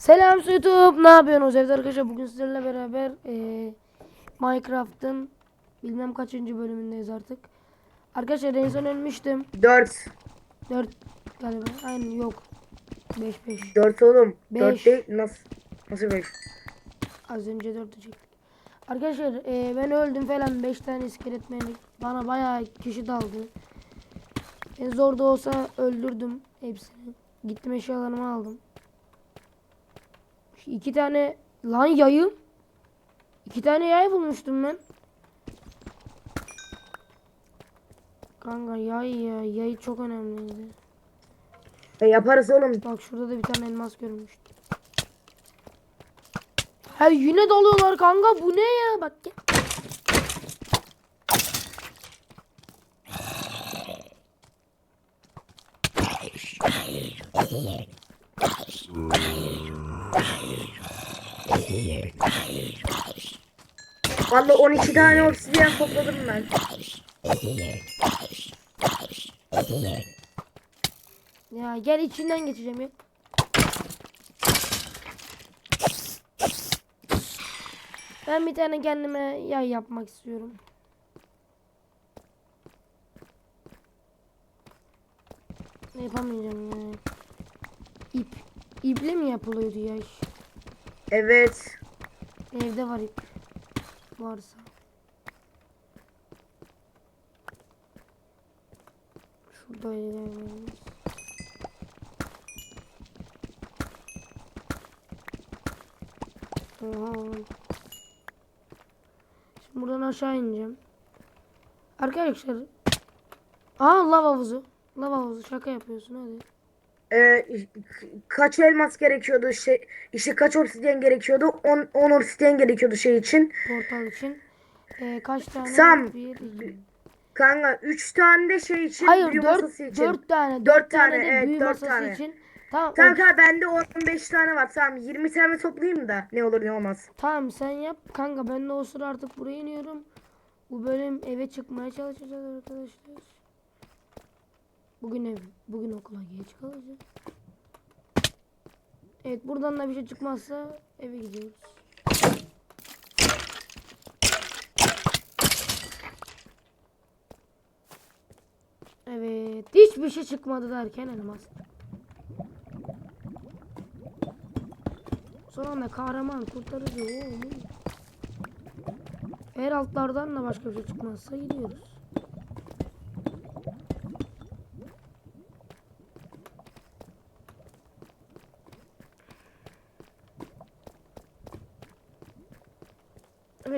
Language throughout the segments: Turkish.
Selam YouTube. Ne yapıyorsunuz evde arkadaşlar? Bugün sizlerle beraber eee, Minecraft'ın bilmem kaçıncı bölümündeyiz artık. Arkadaşlar en son ölmüştüm. 4. 4 galiba. Aynen yok. 5 5. 4 oğlum. Beş. 4 değil. Nasıl? Nasıl 5? Az önce 4'ü çektik. Arkadaşlar eee, ben öldüm falan 5 tane iskelet melik. Bana bayağı kişi daldı. En zor da olsa öldürdüm hepsini. Gittim eşyalarımı aldım. İki tane lan yayım. İki tane yay bulmuştum ben. Kanka yay ya yay çok önemliydi. E yaparız oğlum. Bak şurada da bir tane elmas görmüştüm. Ha yine dalıyorlar kanka bu ne ya bak gel. Valla 12 tane obsidiyen topladım ben. Ya gel içinden geçeceğim ya. Ben bir tane kendime yay yapmak istiyorum. Yapamayacağım ya. İp. İple mi yapılıyordu yay? Evet. Evde var ip. Varsa. Şurada ilerleyelim. Oha. Şimdi buradan aşağı ineceğim. Arkadaşlar. Aa lav havuzu. Lav havuzu şaka yapıyorsun hadi. E, kaç elmas gerekiyordu şey işte kaç obsidiyen gerekiyordu 10 10 obsidiyen gerekiyordu şey için Portal için. Ee, kaç tane? Sam, Bir, iki. kanka 3 tane de şey için Hayır büyü 4 masası için 4 tane. 4 Dört tane, tane, de evet, büyü masası tane. için. Tamam. o- kanka bende 15 tane var tamam 20 tane toplayayım da ne olur ne olmaz Tamam sen yap. Kanka ben de o sıra artık buraya iniyorum. Bu bölüm eve çıkmaya çalışacağız arkadaşlar. Bugün ev, bugün okula geç kalacağız. Evet buradan da bir şey çıkmazsa eve gidiyoruz. Evet hiçbir şey çıkmadı derken elmas. Son anda kahraman kurtarıcı oğlum. Eğer altlardan da başka bir şey çıkmazsa gidiyoruz.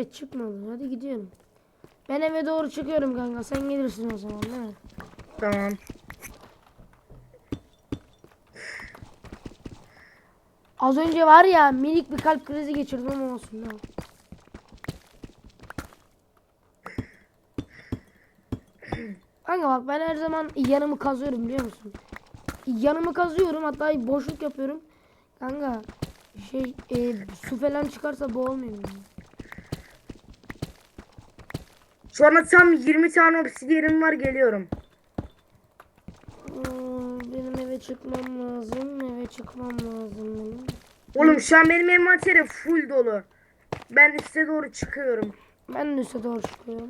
Evet çıkmadı. Hadi gidiyorum. Ben eve doğru çıkıyorum kanka. Sen gelirsin o zaman değil mi? tamam Az önce var ya minik bir kalp krizi geçirdim ama olsun. Yapayım? Kanka bak ben her zaman yanımı kazıyorum biliyor musun? Yanımı kazıyorum hatta boşluk yapıyorum. Kanka şey e, su falan çıkarsa boğulmuyorum. yani. Şu anda tam 20 tane obsidiyenim var geliyorum Aa, benim eve çıkmam lazım. Eve çıkmam lazım benim. Oğlum şu an benim envanterim full dolu. Ben üste doğru çıkıyorum. Ben de üste doğru çıkıyorum.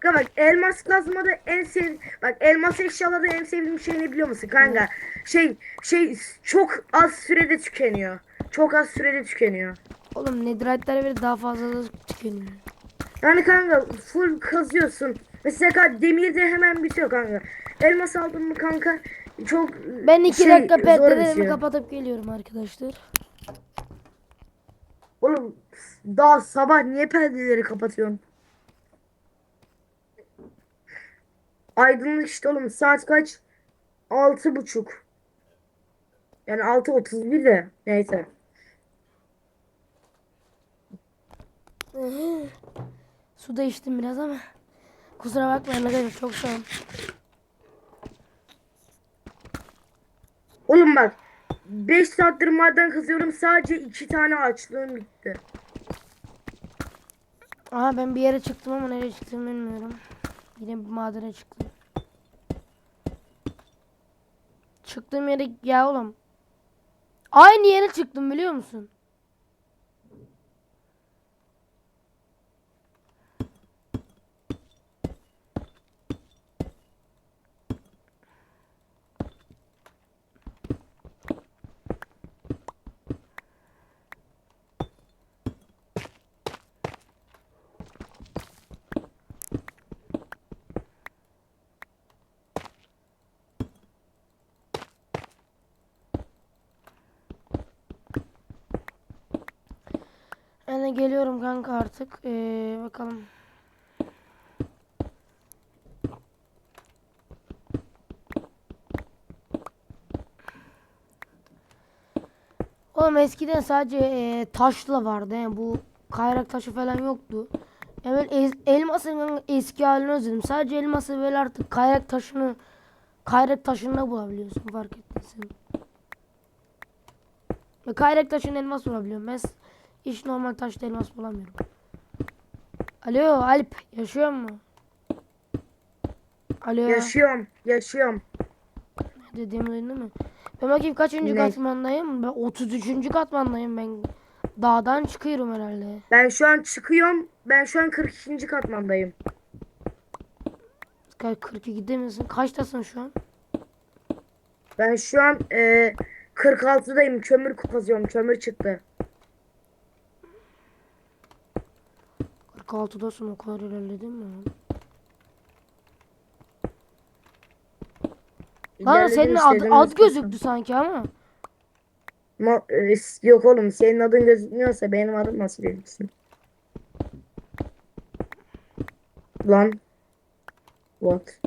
Kanka bak elmas kazmada en sev bak elmas eşyalarda en sevdiğim şey ne biliyor musun kanka? Şey şey çok az sürede tükeniyor. Çok az sürede tükeniyor. Oğlum netherite'lere göre daha fazla da tükeniyor. Yani kanka full kazıyorsun. Mesela kanka demir de hemen bitiyor kanka. Elmas aldın mı kanka çok Ben iki şey, dakika perdelerimi bitiyor. kapatıp geliyorum arkadaşlar. Oğlum daha sabah niye perdeleri kapatıyorsun? Aydınlık işte oğlum saat kaç? Altı buçuk. Yani altı otuz bir de neyse. Su da içtim biraz ama. Kusura bakmayın arkadaşlar çok sağ olun. Oğlum bak 5 saattir maden kazıyorum sadece 2 tane açlığım bitti. Aha ben bir yere çıktım ama nereye çıktım bilmiyorum. Yine bir madene çıktım. Çıktığım yere ya oğlum. Aynı yere çıktım biliyor musun? De geliyorum kanka artık. Ee, bakalım. Oğlum eskiden sadece ee, taşla vardı. Yani bu kayrak taşı falan yoktu. Yani böyle es- elmasın eski halini özledim. Sadece elması böyle artık kayrak taşını kayrak taşında bulabiliyorsun fark ettiysen. Kayrak taşın elmas bulabiliyorum. S- hiç normal taşta elmas bulamıyorum. Alo Alp yaşıyor mu? Alo Yaşıyorum. Yaşıyorum. dediğimi duydun mi? Ben bakayım kaçıncı Ne? katmandayım? Ben 33. katmandayım ben. Dağdan çıkıyorum herhalde. Ben şu an çıkıyorum. Ben şu an 42. katmandayım. Ka- 42'de misin? Kaçtasın şu an? Ben şu an e, 46'dayım. Kömür kazıyorum. Kömür çıktı. 46'dasın o kadar ilerledin mi? Lan İlerledim senin ad, dedim ad gözüktü sanki ama. Ma- e, yok oğlum senin adın gözükmüyorsa benim adım nasıl gözüksün? Lan. What?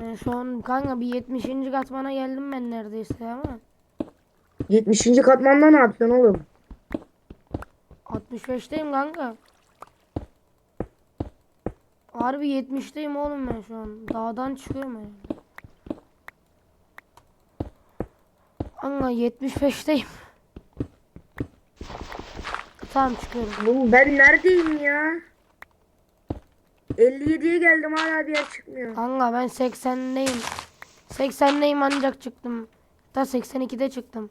Ben şu an kanka bir 70. katmana geldim ben neredeyse ama. 70. katmanda ne yapıyorsun oğlum? 65'teyim kanka. Harbi 70'teyim oğlum ben şu an. Dağdan çıkıyorum yani. Kanka 75'teyim. Tamam çıkıyorum. Oğlum ben neredeyim ya? 57'ye geldim hala bir yer çıkmıyor. Kanka ben 80'deyim. 80'deyim ancak çıktım. Da 82'de çıktım.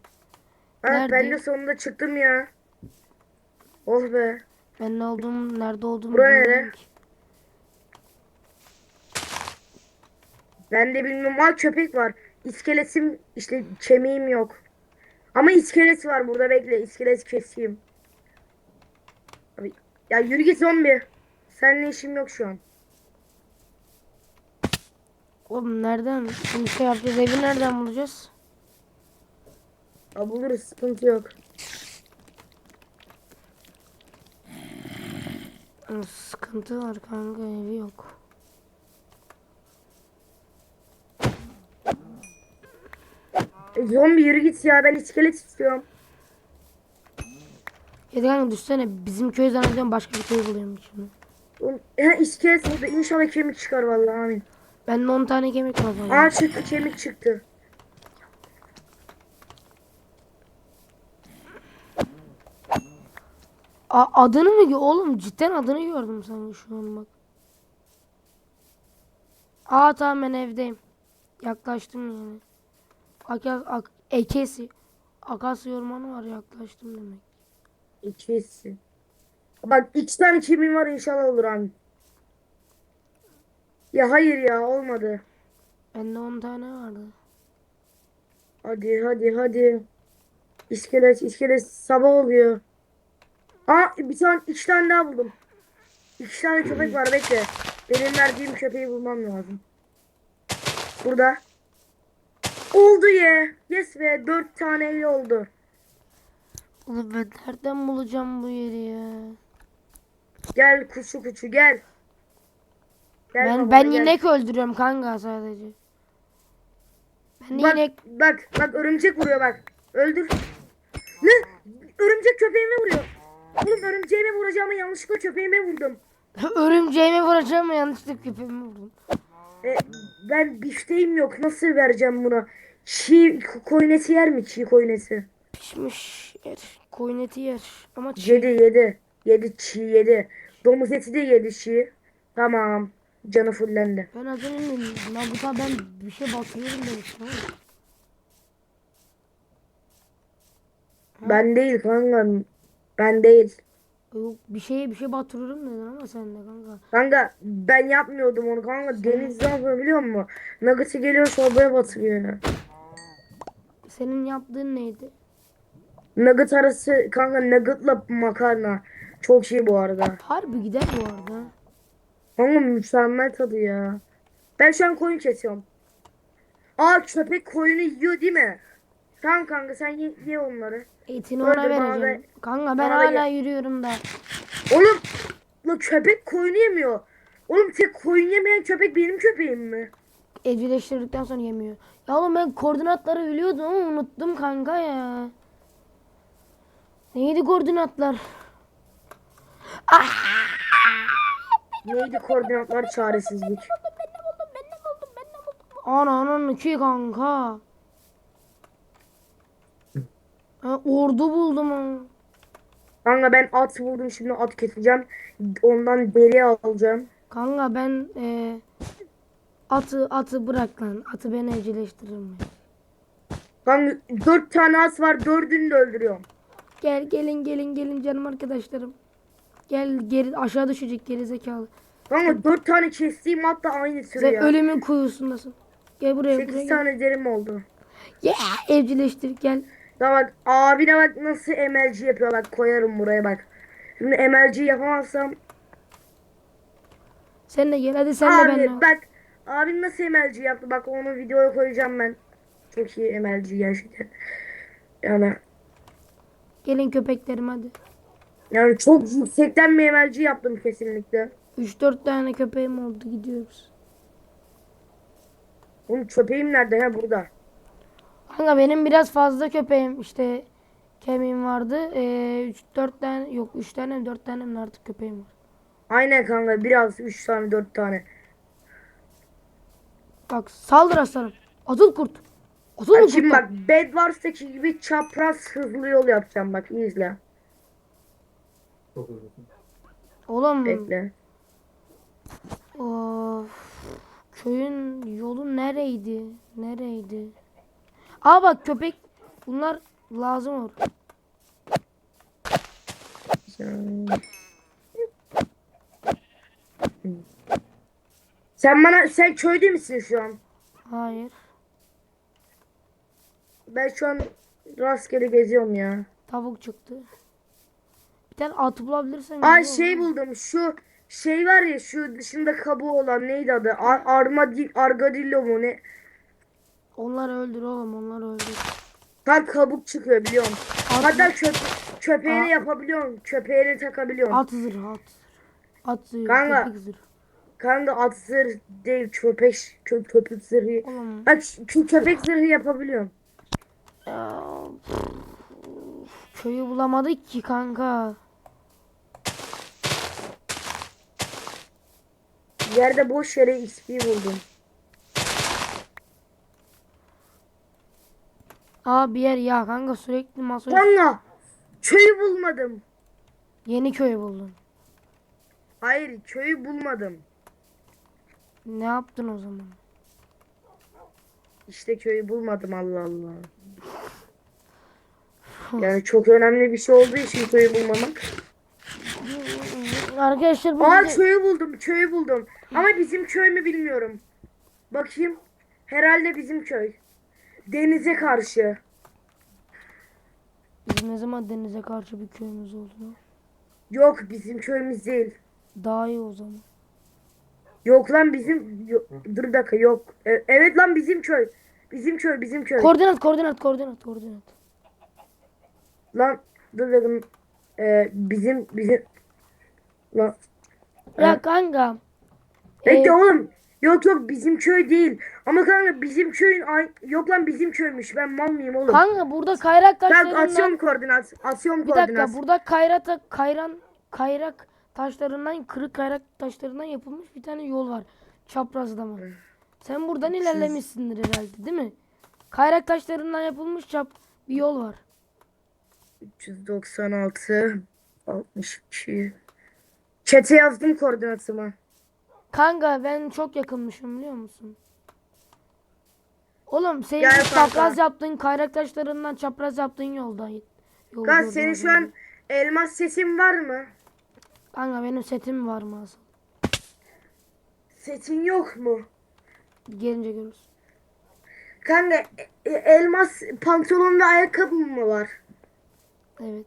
Ha, ben de sonunda çıktım ya. Oh be. Ben ne olduğum, nerede olduğumu Bura bilmiyorum ki. Ben de bilmiyorum. Aa köpek var. İskeletim işte kemiğim yok. Ama iskelet var burada bekle. İskelet keseyim. Abi, ya yürü git zombi. Seninle işim yok şu an. Oğlum nereden? Şimdi şey yapacağız. Evi nereden bulacağız? Ya buluruz sıkıntı yok. Sıkıntı var kanka evi yok. Zombi yürü git ya ben iskelet istiyorum. Ya kanka düşsene bizim köy zannediyorum başka bir köy buluyorum şimdi. Ha, iskelet burada inşallah kemik çıkar vallahi amin. Bende 10 tane kemik var Aa çıktı kemik çıktı. A- adını mı oğlum cidden adını gördüm sanki şu an bak. Aa tamam ben evdeyim. Yaklaştım yani. Akas, ak, ekesi. Akasya ormanı var yaklaştım demek. İkisi. Bak iki tane kemiğim var inşallah olur abi. Ya hayır ya olmadı. Bende 10 tane vardı. Hadi hadi hadi. İskelet iskelet sabah oluyor. Aa bir tane iki tane daha buldum. İki tane köpek var bekle. Benim verdiğim köpeği bulmam lazım. Burada. Oldu ye. Yes be dört taneyle oldu. Oğlum ben nereden bulacağım bu yeri ya? Gel kuşu kuşu gel. Gel Ben ben gel. inek öldürüyorum kanka sadece. Ben Bak, inek bak bak örümcek vuruyor bak. Öldür. Ne? Örümcek köpeğime vuruyor. Oğlum örümceğime vuracağımı yanlışlıkla köpeğime vurdum. örümceğime vuracağım yanlışlıkla köpeğimi vurdum. E, ben bifteğim yok. Nasıl vereceğim buna? Çiğ koyun eti yer mi çiğ koyun eti? Pişmiş yer. Koyun eti yer. Ama çiğ. Yedi yedi. Yedi çiğ yedi. Domuz eti de yedi çiğ. Tamam. Canı fullendi. Ben az önce Nagut'a ben bir şey batırıyorum demiştim. Ben değil kanka. Ben değil. Yok bir şeye bir şey batırıyorum dedin ama sen de kanka. Kanka ben yapmıyordum onu kanka. Deniz ne yapıyor biliyor musun? Nugget'ı geliyor çorbaya batırıyor yine. Senin yaptığın neydi? Nugget arası kanka Nugget'la makarna. Çok iyi bu arada. Harbi gider bu arada. Kanka mükemmel tadı ya. Ben şu an koyun kesiyorum. Aa köpek koyunu yiyor değil mi? Tamam kanka sen ye, ye onları. Etini ona vereceğim. Kanka ben da hala gel. yürüyorum da. Oğlum la köpek koyunu yemiyor. Oğlum tek koyun yemeyen köpek benim köpeğim mi? Evcilleştirdikten sonra yemiyor. Ya oğlum ben koordinatları biliyordum ama unuttum kanka ya. Neydi koordinatlar? Neydi koordinatlar çaresizlik. Ana ananın ki kanka. Ha, ordu buldum ha. Kanka ben at buldum şimdi at keseceğim. Ondan deri alacağım. Kanka ben e, atı atı bırak lan. Atı ben evcilleştiririm. ben. Kanka dört tane at var dördünü de öldürüyorum. Gel gelin gelin gelin canım arkadaşlarım. Gel geri aşağı düşecek geri zekalı. Kanka dört tane kestiğim at da aynı Sen sürüyor. ölümün kuyusundasın. Gel buraya buraya Sekiz gel. tane derim oldu. Yeah, evcilleştir gel. Ya bak abine bak nasıl MLG yapıyor bak koyarım buraya bak. Şimdi MLG yapamazsam Sen de gel hadi sen de abi benimle. bak abin nasıl MLG yaptı bak onu videoya koyacağım ben. Çok iyi MLG gerçekten. Yani Gelin köpeklerim hadi. yani çok yüksekten bir MLG yaptım kesinlikle. 3-4 tane köpeğim oldu gidiyoruz. Oğlum köpeğim nerede ha burada. Kanka benim biraz fazla köpeğim işte kemiğim vardı. Ee, 3-4 tane yok 3 tane mi 4 tane mi artık köpeğim var. Aynen kanka biraz 3 tane 4 tane. Bak saldır aslanım. Atıl kurt. Atıl Bak kurt. şimdi bak Bed Wars'taki gibi çapraz hızlı yol yapacağım bak izle. Oğlum Bekle. of, köyün yolu nereydi? Nereydi? Aa bak köpek bunlar lazım olur. Sen bana sen köyde misin şu an? Hayır. Ben şu an rastgele geziyorum ya. Tavuk çıktı. Bir tane at bulabilirsen. Ay şey olur. buldum. Şu şey var ya şu dışında kabuğu olan neydi adı? Ar armadil argadillo mu ne? Onları öldür oğlum onları öldür. Tam kabuk çıkıyor biliyorum. At, Hatta köp köpeğini Aa. yapabiliyorum. Köpeğini takabiliyorum. at zırhı at. At zırhı. Kanka. Köpek zırhı. Kanka at zırh değil köpek kö köpek zırhı. Oğlum. Bak şu köpek zırhı yapabiliyorum. Ya, köyü bulamadık ki kanka. Yerde boş yere XP buldum. Aa bir yer ya kanka sürekli masa Kanka köyü bulmadım. yeni köy buldun. Hayır köyü bulmadım. Ne yaptın o zaman? İşte köyü bulmadım Allah Allah. Yani çok önemli bir şey olduğu için köyü bulmamak. Arkadaşlar bu Aa bize- köyü buldum, köyü buldum. Ama bizim köy mü bilmiyorum. Bakayım. Herhalde bizim köy. Denize karşı. bizim ne zaman denize karşı bir köyümüz oldu? lan? Yok bizim köyümüz değil. Daha iyi o zaman. Yok lan bizim yok. dur bir dakika yok. E- evet lan bizim köy. Bizim köy, bizim köy. Koordinat koordinat koordinat koordinat. lan dur dedim. E, bizim bizim lan Ya kanka. Bekle e, oğlum. Yok yok bizim köy değil. Ama kanka bizim köyün ay yok lan bizim köymüş. Ben mal mıyım oğlum? kanka burada kayrak Ben taşlarından atıyorum koordinat. Atıyorum bir koordinat. dakika burada kayrata kayran kayrak taşlarından kırık kayrak taşlarından yapılmış bir tane yol var. Çaprazda mı? Sen buradan ilerlemişsindir herhalde değil mi? Kayrak taşlarından yapılmış çap bir yol var. 396 62 Çete yazdım koordinatımı. Kanka ben çok yakınmışım biliyor musun? Oğlum senin Gel kanka. çapraz yaptığın kayrak taşlarından çapraz yaptığın yoldayım. Yol Kanka senin şu an elmas sesin var mı? Kanka benim setim var mı asıl? Setin yok mu? Gelince görürüz. Kanka e- e- elmas pantolon ve ayakkabı mı var? Evet.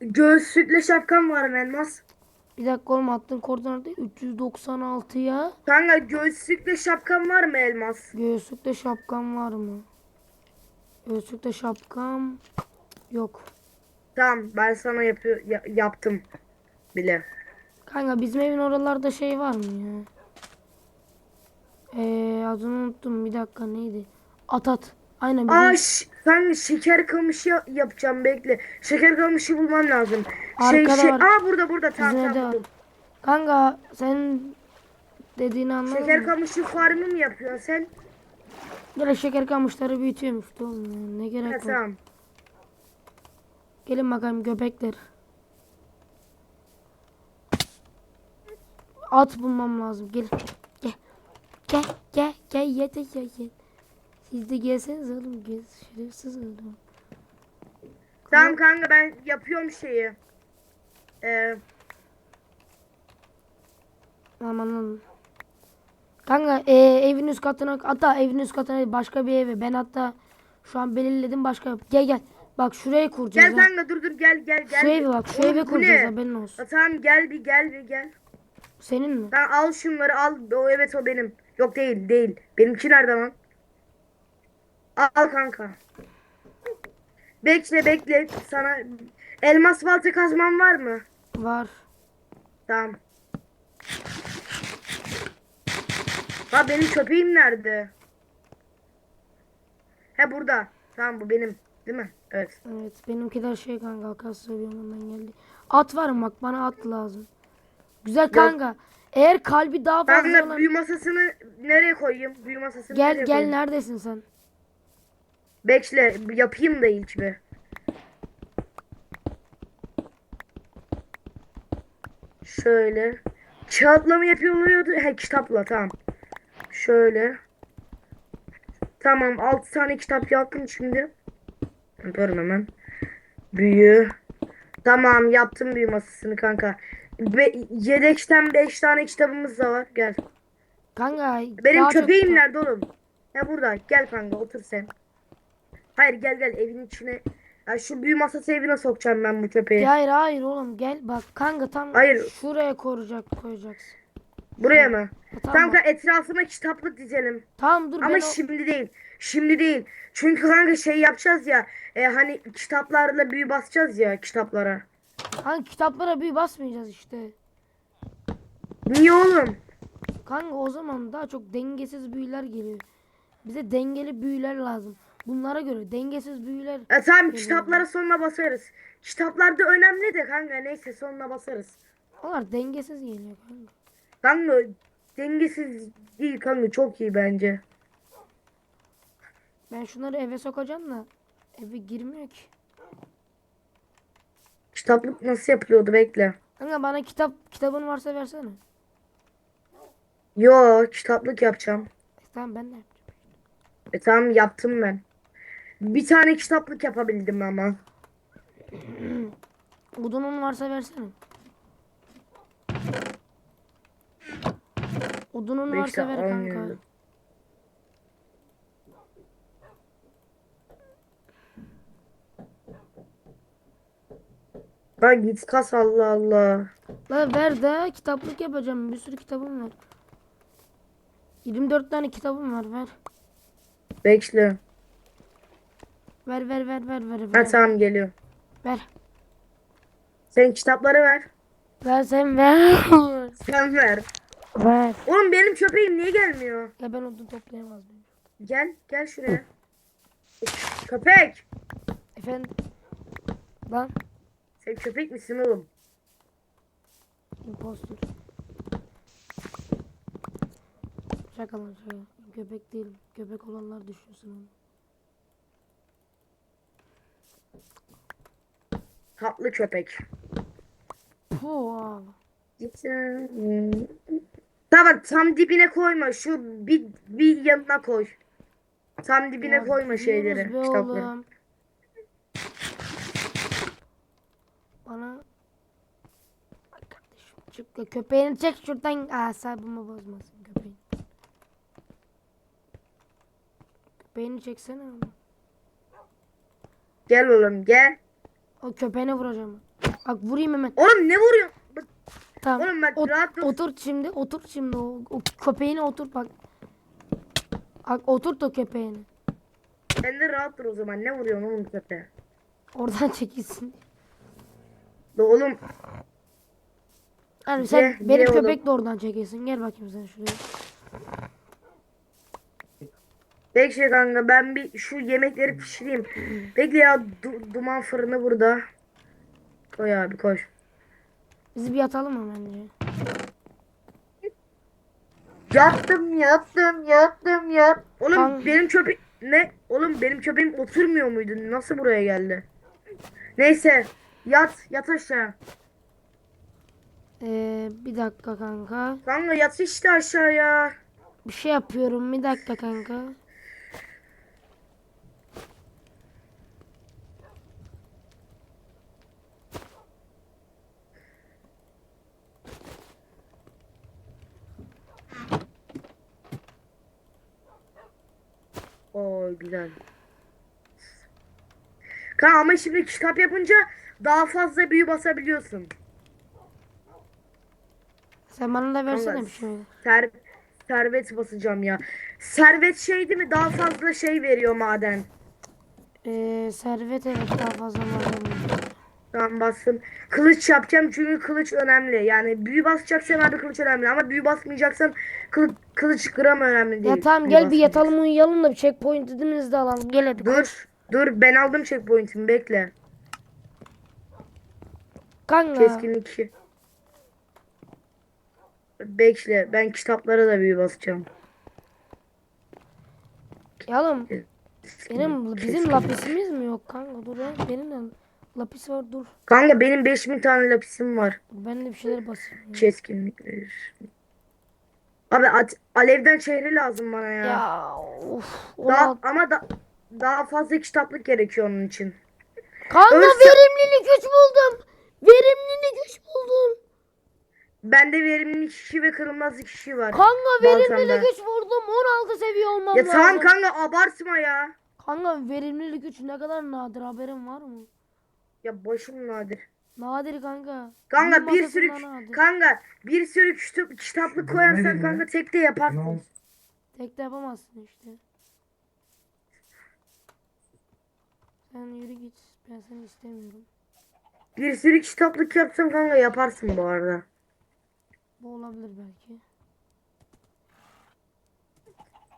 Göğüslükle şapkan var mı elmas? Bir dakika oğlum attığın koordinatı 396 ya. Kanka göğüslükle şapkan var mı elmas? Göğüslükte şapkam var mı? Göğüslükte şapkam yok. Tamam ben sana yapıyor ya- yaptım bile. Kanka bizim evin oralarda şey var mı ya? Ee, adını unuttum bir dakika neydi? Atat. Aynen bizim Aa ş- kanka şeker kamışı ya- yapacağım bekle. Şeker kamışı bulmam lazım. Şey Arkada şey var. aa burada burada tamam var. buldum. Kanka sen dediğini anladın Şeker mı? kamışı farmı mı yapıyorsun sen? Direkt şeker kamışları büyütüyormuş oğlum ya. Ne gerek Ha, var? tamam. Gelin bakalım köpekler. At bulmam lazım. Gelin. Gel. Gel. Gel. Gel. Yete gel. Gel. Siz de gelseniz oğlum. Gel. Şerefsiz oğlum. Tamam kanka ben yapıyorum şeyi. Ee, Aman Kanka e, evin üst katına hatta evin üst katına başka bir eve. Ben hatta şu an belirledim başka. Gel gel. Bak şuraya kuracağız. gel ha. kanka dur dur gel gel gel. Şu evi bak. Şu Oğlum, eve bu kuracağız ne? haberin olsun. Ha, tamam gel bir gel bir gel. Senin mi? Tamam al şunları al. O evet o benim. Yok değil değil. Benimki nerede lan? Al, kanka. Bekle bekle sana elmas balta kazman var mı? Var. Tamam. Ha benim köpeğim nerede? He burada. Tamam bu benim. Değil mi? Evet. Evet benimki de şey kanka Akasya bölümünden geldi. At var mı bak bana at lazım. Güzel kanka. Eğer kalbi daha Ben fazla de olan... büyü masasını nereye koyayım? Büyü masasını Gel nereye gel koyayım? neredesin sen? Bekle yapayım da ilk bir. Şöyle. Kağıtla mı yapıyordu? He kitapla tamam. Şöyle. Tamam 6 tane kitap yaptım şimdi. Yapıyorum hemen. Büyü. Tamam yaptım büyü masasını kanka. Be yedekten 5 tane kitabımız da var. Gel. Kanka Benim köpeğim nerede oğlum? Ya burada. Gel kanka otur sen. Hayır gel gel evin içine. Ya şu büyü masası evine sokacağım ben bu köpeği. Ya hayır hayır oğlum gel bak kanka tam Hayır. şuraya koruyacak koyacaksın. Buraya mı? Ha, tamam, Kanka etrafına kitaplık dizelim. tamam dur Ama ben o- şimdi değil. Şimdi değil. Çünkü kanka şey yapacağız ya. E, hani kitaplarla büyü basacağız ya kitaplara. Kanka kitaplara büyü basmayacağız işte. Niye oğlum? Kanka o zaman daha çok dengesiz büyüler geliyor. Bize dengeli büyüler lazım. Bunlara göre dengesiz büyüler E, tamam kitaplara sonra basarız. Kitaplarda önemli de kanka neyse sonra basarız. onlar dengesiz geliyor kanka. Kanka dengesiz değil kanka çok iyi bence. Ben şunları eve sokacağım da eve girmiyor ki. Kitaplık nasıl yapılıyordu bekle. Kanka bana kitap kitabın varsa versene. Yo kitaplık yapacağım. E, tamam ben de yapacağım. E tamam yaptım ben. Bir tane kitaplık yapabildim ama. Odunun varsa versene. Odunun Bekle, varsa ver kanka. almıyorum. Lan git kas Allah Allah. La ver de kitaplık yapacağım. Bir sürü kitabım var. 24 tane kitabım var ver. Bekle. Ver ver ver ver ver. Ha Ver. tamam geliyor. ver. Sen kitapları ver. Ver sen ver. Sen ver. ver. Oğlum benim köpeğim niye gelmiyor? Ya ben odun toplayamaz mıyım? Gel gel şuraya. Köpek. Efendim. Lan Sen köpek misin oğlum? impostor. Şaka lan şaka. Köpek değil. Köpek olanlar düşünsün onu. Tatlı köpek. Puh. Tamam tam dibine koyma. Şu bir, bir yanına koy. Tam dibine Ya koyma şeyleri. Kitapları. Bana Bak kardeşim çık köpeğini çek şuradan asabımı bozmasın köpeğin. Köpeğini çeksene ama. Gel oğlum gel. O köpeğine vuracağım. Bak vurayım hemen. Oğlum ne vuruyorsun? Bak, Tamam. Oğlum bak Ot- rahat dur. otur şimdi. Otur şimdi. O, o köpeğine otur bak. Bak oturt o köpeğini. Sen de rahat dur o zaman. Ne vuruyorsun oğlum köpeğe? Oradan çekilsin. Da oğlum Yani sen Ye, benim oğlum. köpek de oradan çekilsin. Gel bakayım sen şuraya. Bekle kanka ben bir şu yemekleri pişireyim. Bekle ya du- duman fırını burada. Koy abi koy. Biz bir yatalım mı bence? Yattım yattım yattım yat. Oğlum Kanka. benim köpek ne? Oğlum benim köpeğim oturmuyor muydu? Nasıl buraya geldi? Neyse yat yat aşağı. Ee, bir dakika kanka. Kanka yat işte aşağıya. Bir şey yapıyorum. Bir dakika kanka. Oo güzel. Kanka ama şimdi kitap yapınca daha fazla büyü basabiliyorsun. Sen bana da versene bir şey. Ser, servet basacağım ya. Servet şey değil mi? Daha fazla şey veriyor maden. Ee, servet evet daha fazla malzeme. Tamam bastım. Kılıç yapacağım çünkü kılıç önemli. Yani büyü basacaksan abi kılıç önemli ama büyü basmayacaksan kılı, kılıç gram önemli değil. Ya tamam büyü gel bir yatalım uyuyalım da bir checkpoint dediğimizi de alalım. Gel hadi. Dur. Dur ben aldım checkpoint'imi bekle. Kanka. Keskinlik 2. Bekle ben kitaplara da büyü basacağım. Ya oğlum benim bizim lapisimiz mi yok kanka dur ya. Benim de lapis var dur. Kanka benim 5000 tane lapisim var. Ben de bir şeyler basayım. ya. Keskinlik. Abi at- alevden çehre lazım bana ya. Ya of. Daha, Ona... ama da, daha fazla kitaplık gerekiyor onun için. Kanka Ölse- verimlilik güç buldum. Verimlilik güç buldum. Bende verimli kişi ve kırılmaz kişi var. Kanka verimlilik güç vurdum. 16 seviye olmam Ya lazım. tamam kanka abartma ya. Kanka verimlilik güç ne kadar nadir haberin var mı? Ya başım nadir. Nadir kanka. Kanka bir sürü masasından nadir. kanka bir sürü kitap, kitaplık koyarsan kanka tek de yaparsın. Tek de yapamazsın işte. Sen yürü git. Ben seni istemiyorum. Bir sürü kitaplık yapsan kanka yaparsın bu arada. Bu olabilir belki.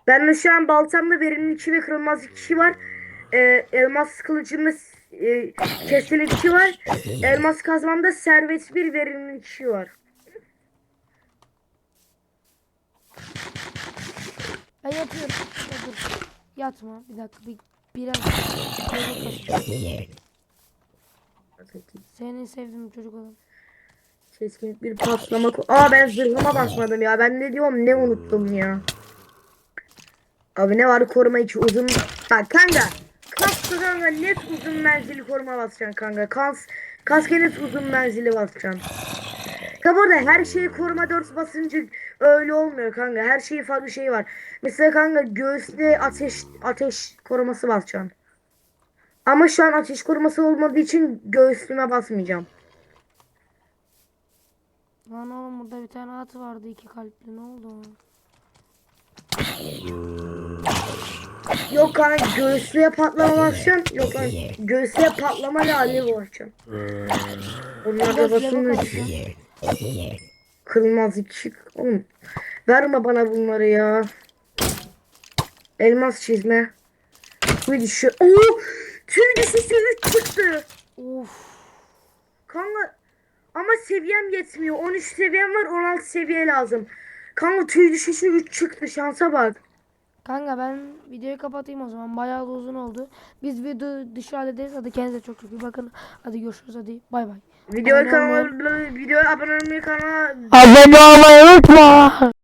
Ben de şu an baltamda verimli kişi ve kırılmaz kişi var. Ee, elmas kılıcımda e, kesili kişi var. Elmas kazmamda servet bir verimli kişi var. Ben yatıyorum. Ya dur. Yatma. Bir dakika. Bir, biraz. Seni sevdim çocuk adam. Keskin bir patlama. Aa ben zırhıma basmadım ya. Ben ne diyorum ne unuttum ya. Abi ne var koruma içi uzun. Bak kanka. Kaskı kanka net uzun menzili koruma basacaksın kanka. Kas, kaske net uzun menzili basacaksın. Tabi orada her şeyi koruma 4 basınca öyle olmuyor kanka. Her şeyin farklı şeyi var. Mesela kanka göğüste ateş ateş koruması basacaksın. Ama şu an ateş koruması olmadığı için göğsüme basmayacağım. Lan oğlum burada bir tane at vardı iki kalpli ne oldu? Yok kanka göğüslüğe patlama basacaksın. Yok kanka göğüslüğe patlama ile alev basacaksın. Onlar da basılmıyor ki. Kırılmaz iki. Oğlum verme bana bunları ya. Elmas çizme. Tüy düşü. Oo! Tüy düşüşü 3 çıktı. Of. Kanka ama seviyem yetmiyor. 13 seviyem var 16 seviye lazım. Kanka tüy düşüşü 3 çıktı şansa bak. Kanka ben videoyu kapatayım o zaman. Bayağı da uzun oldu. Biz video dışı hallederiz. Hadi kendinize çok çok iyi bakın. Hadi görüşürüz hadi. Bay bay. Kanala olmayı- videoya abone olmayı kanala Abone olmayı unutma.